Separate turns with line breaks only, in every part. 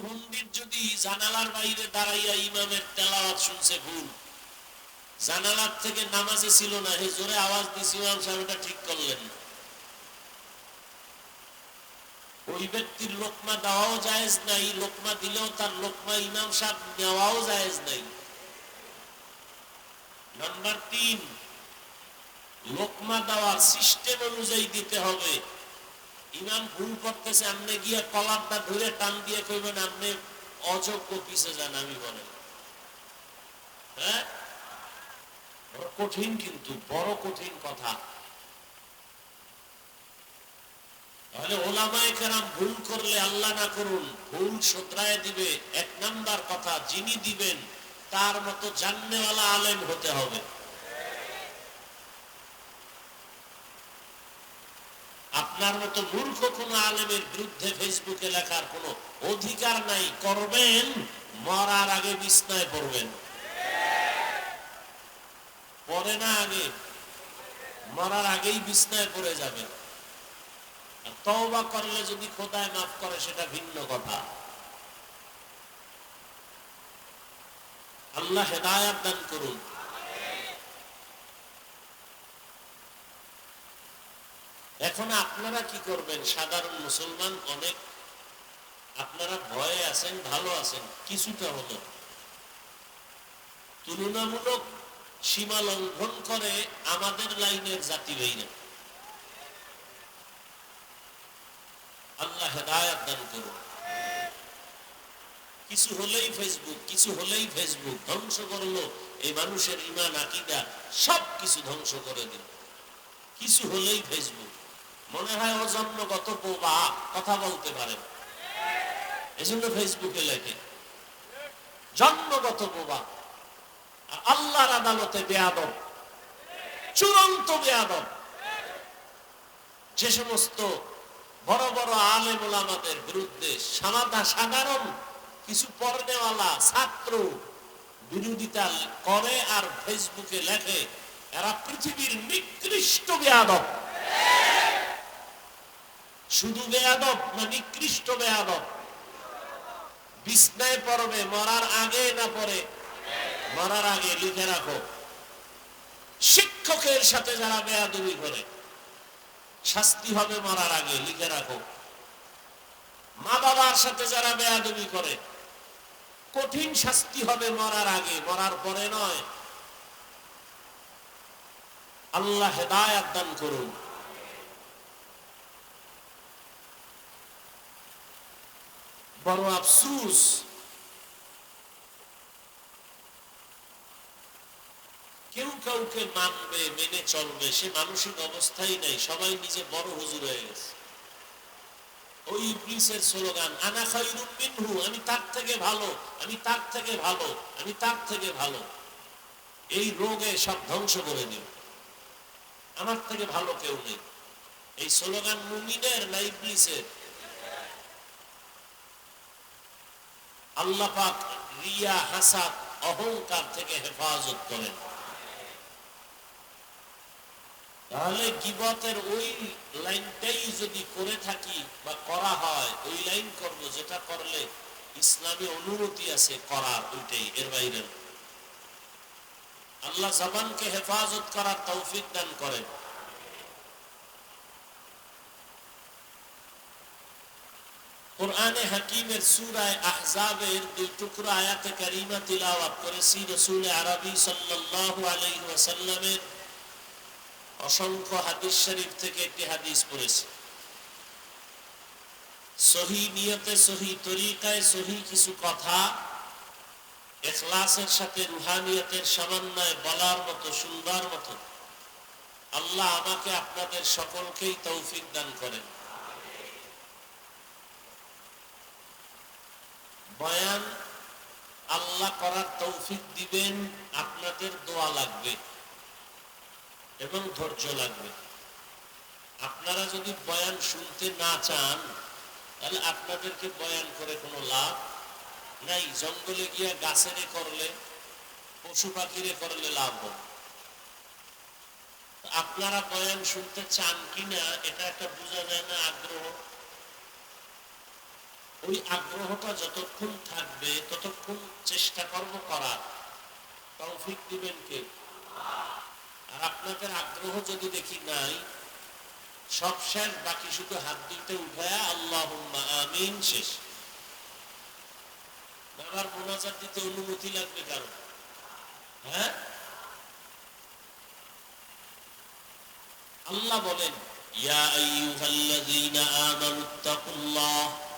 পণ্ডিত যদি জানালার বাইরে দাঁড়াইয়া ইমামের তেলাওয়াত শুনছে ভুল, জানালার থেকে নামাজে ছিল না, হে জোরে আওয়াজ দিছি, ইমাম সাহেব এটা ঠিক করলেন ওই ব্যক্তির লোকমা দেওয়াও জায়েজ নাই, লোকমা দিলেও তার লোকমা ইমাম সাহেব নেওয়াও জায়েজ নাই। নাম্বার তিন, লোকমা দেওয়ার সিস্টেম অনুযায়ী দিতে হবে। ইমাম ভুল করতেছে আপনি গিয়ে কলারটা ধরে টান দিয়ে কইবেন, আপনি অযোগ্য পিছে যান, আমি বলেন। হ্যাঁ? কঠিন কিন্তু, বড় কঠিন কথা। তাহলে ওলামায় কেরাম ভুল করলে আল্লাহ না করুন, ভুল শোধরায় দিবে, এক নাম্বার কথা, যিনি দিবেন, তার মতো জাননেওয়ালা আলেম হতে হবে। আপনার মতো মূর্খ কোন আলেমের বিরুদ্ধে ফেসবুকে লেখার কোন অধিকার নাই। করবেন, মরার আগে বিছনায় পড়বেন। পরে না আগে, মরার আগেই বিছনায় পড়ে যাবেন। তওবা করলে যদি খোদায় মাফ করে, সেটা ভিন্ন কথা। আল্লাহ হেদায়াত দান করুন। এখন আপনারা কি করবেন? সাধারণ মুসলমান অনেক, আপনারা ভয়ে আছেন, ভালো আছেন, কিছুটা হলো তুলনামূলক সীমা লঙ্ঘন করে আমাদের লাইনের জাতি ভাইরা আল্লাহ হেদায়াত দান করুন। কিছু হলেই ফেসবুক, কিছু হলেই ফেসবুক, ধ্বংস করল, এই মানুষের ইমান আকিদা সব কিছু ধ্বংস করে দিল। কিছু হলেই ফেসবুক। মনে হয় ও জন্মগত বোবা কথা বলতে পারে এজন্য ফেসবুকে লেখে জন্মগত বোবা আল্লাহর আদালতে বেয়াদব, চূড়ান্ত বেয়াদব। যে সমস্ত বড় বড় আলেম ওলামাদের বিরুদ্ধে সামাদা সাধারণ, কিছু পর্নেওয়ালা ছাত্র বিরোধিতা করে আর ফেসবুকে লেখে, এরা পৃথিবীর নিকৃষ্ট বেয়াদব। শুধু বেয়াদব না নিকৃষ্ট বেয়াদব? বিছনায় পড়বে মরার আগে না পরে? মরার আগে লিখে রাখো। শিক্ষকের সাথে যারা বেয়াদবি করে, শাস্তি হবে মরার আগে, লিখে রাখো। মা বাবার সাথে যারা বেয়াদবি করে, কঠিন শাস্তি হবে মরার আগে, মরার পরে নয়। আল্লাহ হেদায়াত দান করুন। বড় আফসুস কেউ কাউকে মানবে, মেনে চলবে, সে মানসিক অবস্থাই নাই, সবাই নিজে বড় হুজুর হয়ে গেছে। ওই ইবলিসের স্লোগান, আনা খায়রুম মিনহু আমি তার থেকে ভালো আমি তার থেকে ভালো আমি তার থেকে ভালো এই রোগে সব ধ্বংস করে দিল আমার থেকে ভালো কেউ নেই। এই স্লোগান মুমিনের না ইবলিসের? আল্লাহ পাক রিয়া, হাসাদ, অহংকার থেকে হেফাজত করেন। তাহলে গিবতের ওই লাইনটাই যদি করে থাকি বা করা হয়, ওই লাইন করব, যেটা করলে ইসলামী অনুমতি আছে করার ওইটাই, এর বাইরে আল্লাহ জবানকে হেফাজত করার তৌফিক দান করেন। কোরআনে হাকিমের সূরায়ে আহজাবের দুই টুকরো আয়াতে তিলাওয়াত করেছি রাসূল আরবি ওয়াসাল্লামের অসংখ্য হাদিস শরীফ থেকে একটি হাদিস পড়েছি। সহি নিয়তে, সহি তরিকায়, সহি কিছু কথা এখলাসের সাথে, রুহানিয়তের সমন্বয় বলার মতো সুন্দর মতো, আল্লাহ আমাকে আপনাদের সকলকেই তৌফিক দান করেন। বয়ান, আল্লাহ করার তৌফিক দিবেন, আপনাদের দোয়া লাগবে এবং ধৈর্য লাগবে। আপনারা যদি বয়ান শুনতে না চান, তাহলে আপনাদেরকে বয়ান করে কোনো লাভ নাই। জঙ্গলে গিয়া গাছেরে করলে, পশু পাখিরে করলে লাভ হবে। আপনারা বয়ান শুনতে চান কিনা, এটা একটা বোঝা যায় না, আগ্রহ। ওই আগ্রহটা যতক্ষণ থাকবে, ততক্ষণ চেষ্টা করব করার তৌফিক দিবেন কে? আর আপনাদের আগ্রহ যদি দেখি নাই, সব শেষ, বাকি শুধু হাত দিতে উঠায় আল্লাহ আমিন, শেষ। আবার মোনাজাত দিতে অনুমতি লাগবে কারও? হ্যাঁ? আল্লাহ বলেন, ইয়া আইয়ুহাল্লাযীনা আমানুত্তাকুল্লাহ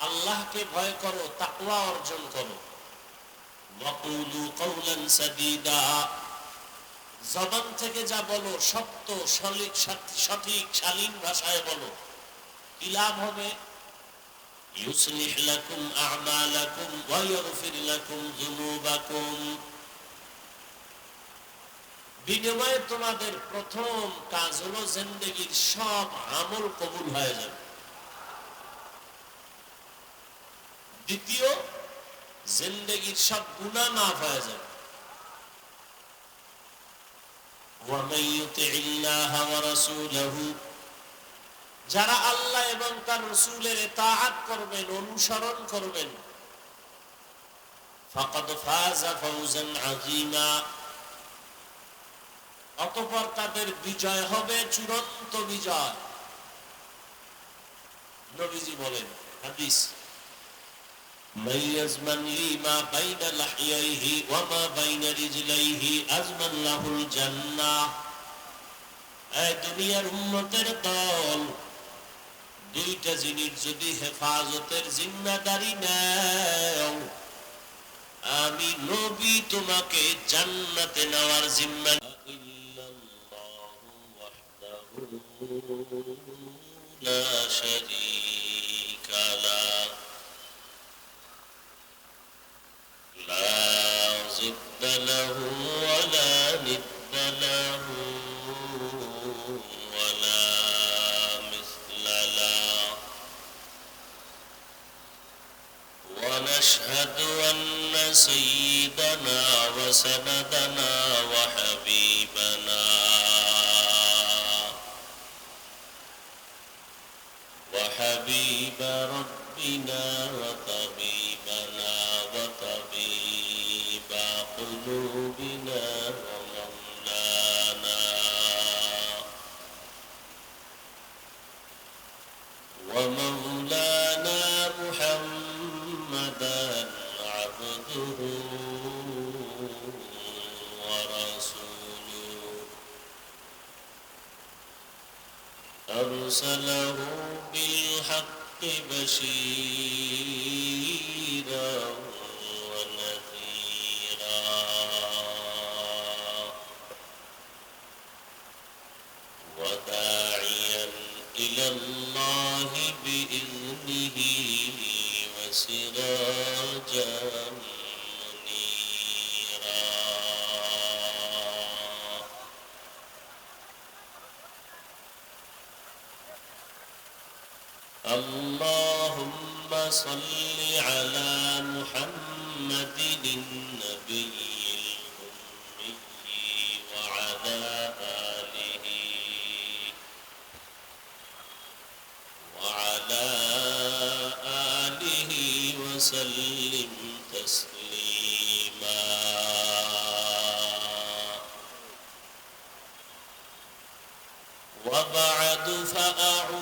আল্লাহকে ভয় করো, তাকওয়া অর্জন করো। জবান থেকে যা বলো, সত্য সলিক সঠিক, শালীন ভাষায় বলো। কি লাভ হবে? বিনিময়ে তোমাদের প্রথম কাজ হলো, জিন্দেগির সব আমল কবুল হয়ে যাবে। দ্বিতীয়, জিন্দগির সব গুণা মাফ হয়ে যাবে। যারা আল্লাহ এবং তার রসুলের তাহাত করবেন, অনুসরণ করবেন অতপর তাদের বিজয় হবে চূড়ান্ত বিজয়। নবীজি বলেন, হাদিস। দুনিয়ার উম্মতের দল দুইটা জিনিস যদি হেফাজতের জিম্মাদারি নেও আমি নবী তোমাকে জান্নাতে নেওয়ার জিম্মা لا شريك له ولا ند له ولا مثل له. ونشهد أن سيدنا وسندنا وحبيبنا وحبيب ربنا وطبيبنا ورسوله أرسله بالحق بشيرا اللهم صل على محمد النبي الأمي وعلى آله وعلى آله وسلم تسليما. وبعد فأعوذ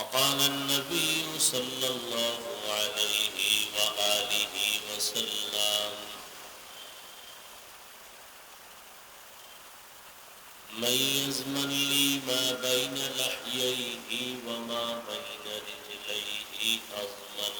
وقال النبي صلى الله عليه وآله وسلم من يزمن لي ما بين لحييه وما بين رجليه أضمن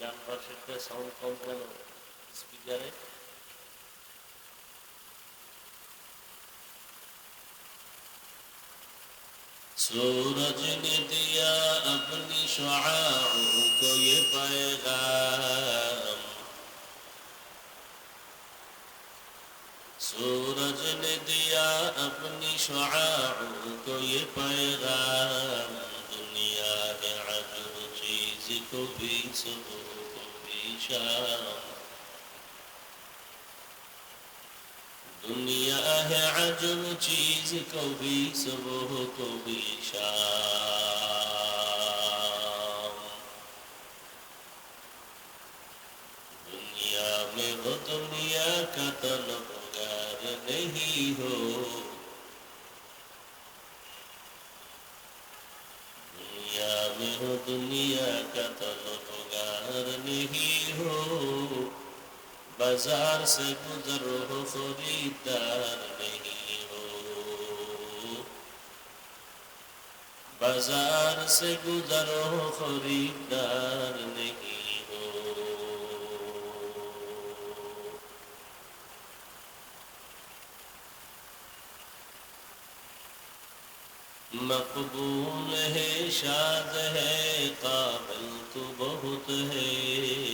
ডান পাশেরটা সাউন্ড কম কেন স্পিকারে सूरज ने दिया अपनी शुआओं को ये पैगाम सूरज ने दिया अपनी शुआओं को ये पैगाम भी सुबह को भी शाम दुनिया है अजब चीज को भी सुबह को भी शाम بازار سے گزر ہو، خریدار نہیں ہو۔ بازار سے گزر ہو، خریدار نہیں ہو۔ مقبول ہے شاد ہے، قابل تو بہت ہے۔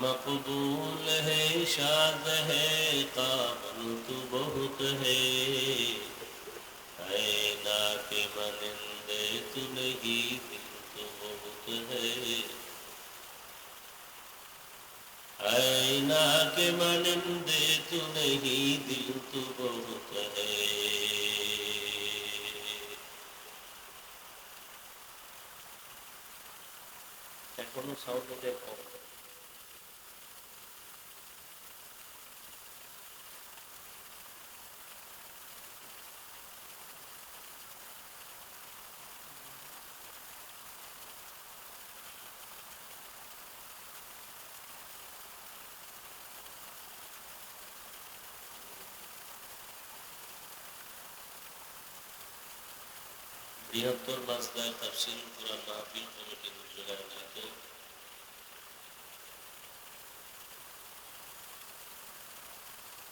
مقبول ہے شاد ہے قابل تو بہت ہے اے نا کے منندے تو نہیں دل تو بہت ہے اے نا کے منندے تو نہیں دل تو بہت ہے এখনও সাউন্ড ওদের বৃহত্তর মাসদার তাফসিল কোরআন মাহফিল উদ্যোগে আয়োজিত।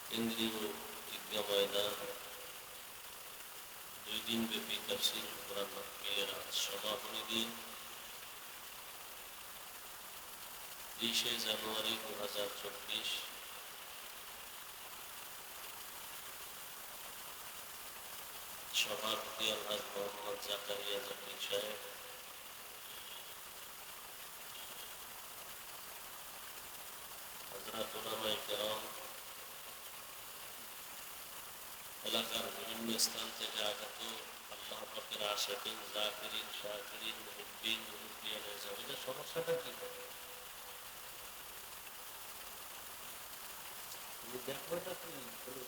কেন্দ্রীয় ঈদগাহ ময়দান, দুই দিন ব্যাপী তাফসিল কোরআন মাহফিলের আজ সমাপনী দিন। বিশে জানুয়ারি দু হাজার চব্বিশ সভাপতি আলহাজ মোহাম্মদ জাকারিয়া জাকির সাহেব এলাকার বিভিন্ন স্থান থেকে আগত আল্লাহ পাকের আশাকিন, জাকিরিন, শাকিরিন, মুহিব্বিন, মুহিব্বিয়ান এসব সমস্যাটা কি তুমি দেখো এটা কি? কোনো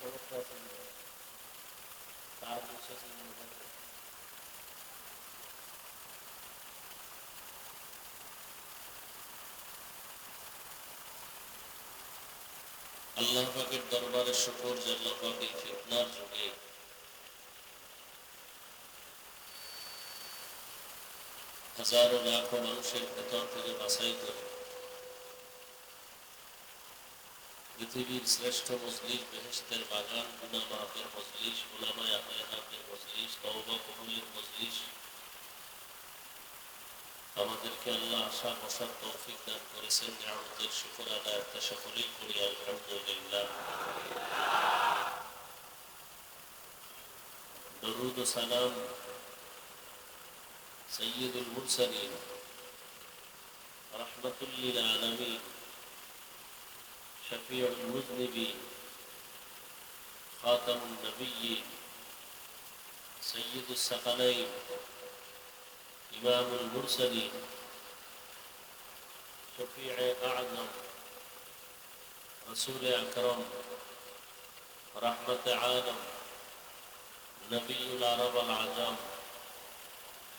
সমস্যা আছে না আল্লাহ পাকের দরবারে শুকর যে আল্লাহ পাক এই ফিতনার যুগে হাজারো লাখো মানুষের ভেতর থেকে বাছাই করে পৃথিবীর শ্রেষ্ঠ মজলিস বেহেস্তের বাগান গুনা মাহফের মজলিস উলামায় আহলে হাতের মজলিস তওবা কবুলের মজলিস আমাদেরকে আল্লাহ আশা বসার তৌফিক দান করেছেন নিয়ামতের শুকর আদায় একটা সকলেই করি আলহামদুলিল্লাহ দরুদ ও সালাম সৈয়দুল মুরসালিন রহমতুল্লিল আলমিন شفيع المذنبين خاتم النبيين سيد الثقلين إمام المرسلين شفيع أعظم رسول أكرم رحمة عالم نبي العرب العجم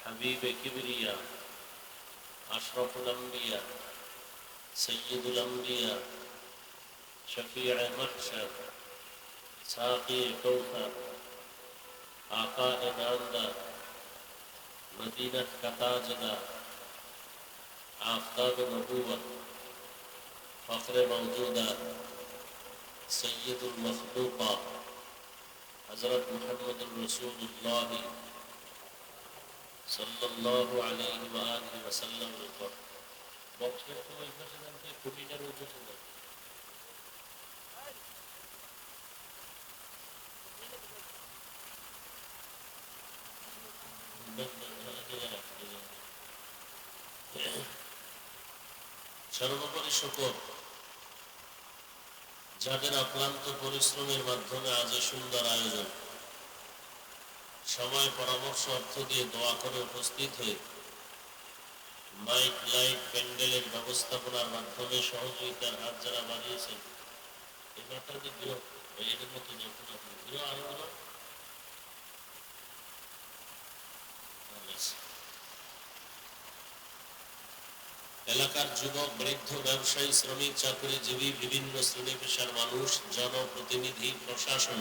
حبيب كبرياء أشرف الأنبياء سيد الأنبياء شفيع محشر ساقي كوثر آقاء انعام مدينة كتاجدة آفتاب نبوت فخر موجودة سيد المخلوقة حضرت محمد الرسول الله صلى الله عليه وآله وسلم. پر بکس میں تو ایک بچے کھٹی সর্বোপরি শুকর যাদের অক্লান্ত পরিশ্রমের মাধ্যমে আজ সুন্দর আয়োজন। সময় পরামর্শ অর্থ দিয়ে দোয়া করে উপস্থিত হয়ে মাইক, লাইট, প্যান্ডেলের ব্যবস্থাপনার মাধ্যমে সহযোগিতার হাত যারা বাড়িয়েছেন এই ব্যাপারটি গৃহ এদের মতো যখন আপনি। গৃহ আরও এলাকার যুবক, বৃদ্ধ, ব্যবসায়ী, শ্রমিক, চাকরিজীবী, বিভিন্ন শ্রেণি পেশার মানুষ, জনপ্রতিনিধি, প্রশাসন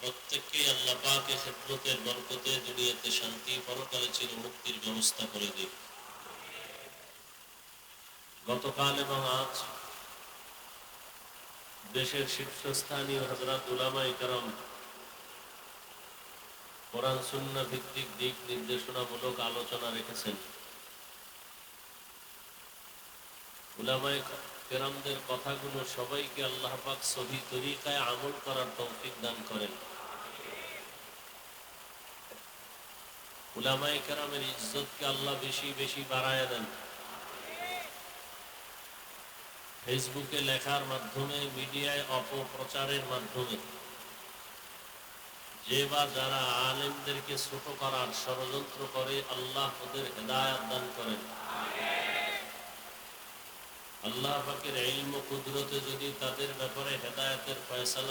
প্রত্যেককে বরকতে দুনিয়াতে শান্তি, পরকালে মুক্তির ব্যবস্থা করে দিন গতকাল এবং আজ দেশের শীর্ষস্থানীয় হজরত উলামাই করম কোরআন শূন্য ভিত্তিক দিক নির্দেশনামূলক আলোচনা রেখেছেন। উলামায়ে কেরামদের কথাগুলো সবাইকে আল্লাহ পাক সহি তরিকায় আমল করার তৌফিক দান করেন। উলামায়ে কেরামের ইজ্জতকে আল্লাহ বেশি বেশি বাড়ায় দেন। ফেসবুকে লেখার মাধ্যমে, মিডিয়ায় অপপ্রচারের মাধ্যমে। যে বা যারা আলেমদেরকে ছোট করার ষড়যন্ত্র করে, আল্লাহ ওদের হেদায়াত দান করেন। আল্লাহ পাকের ইলম কুদরতে যদি তাদের ব্যাপারে হেদায়তের ফয়সালা